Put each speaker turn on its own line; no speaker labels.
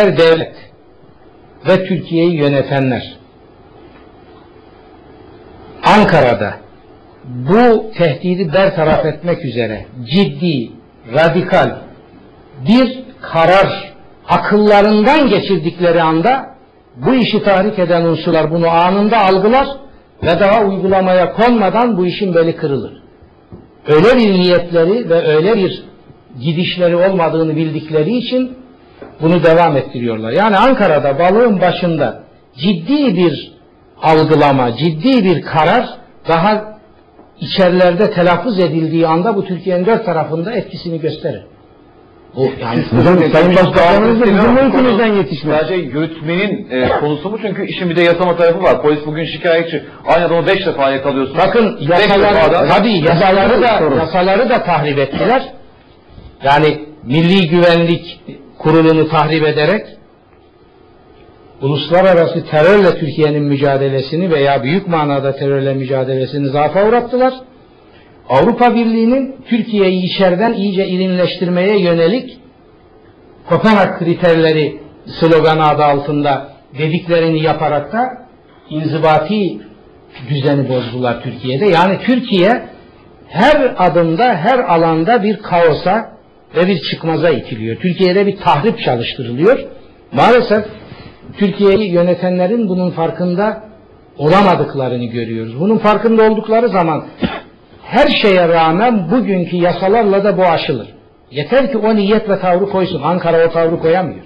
her devlet ve Türkiye'yi yönetenler Ankara'da bu tehdidi bertaraf etmek üzere ciddi, radikal bir karar akıllarından geçirdikleri anda bu işi tahrik eden unsurlar bunu anında algılar ve daha uygulamaya konmadan bu işin beli kırılır. Öyle bir niyetleri ve öyle bir gidişleri olmadığını bildikleri için bunu devam ettiriyorlar. Yani Ankara'da balığın başında ciddi bir algılama, ciddi bir karar daha içerilerde telaffuz edildiği anda bu Türkiye'nin dört tarafında etkisini gösterir.
Bu yani
Hocam Sayın Başbakanımız da bizim mülkümüzden yetişmez.
Sadece yürütmenin e, konusu mu? Çünkü işin bir de yasama tarafı var. Polis bugün şikayetçi. Aynı adamı beş defa yakalıyorsun.
Bakın yasaları, tabii yasaları da, yasaları da tahrip ettiler. Yani Milli Güvenlik Kurulu'nu tahrip ederek uluslararası terörle Türkiye'nin mücadelesini veya büyük manada terörle mücadelesini zaafa uğrattılar. Avrupa Birliği'nin Türkiye'yi içeriden iyice irinleştirmeye yönelik Kopenhag kriterleri sloganı adı altında dediklerini yaparak da inzibati düzeni bozdular Türkiye'de. Yani Türkiye her adımda, her alanda bir kaosa ve bir çıkmaza itiliyor. Türkiye'de bir tahrip çalıştırılıyor. Maalesef Türkiye'yi yönetenlerin bunun farkında olamadıklarını görüyoruz. Bunun farkında oldukları zaman her şeye rağmen bugünkü yasalarla da bu aşılır. Yeter ki o niyet ve tavrı koysun. Ankara o tavrı koyamıyor.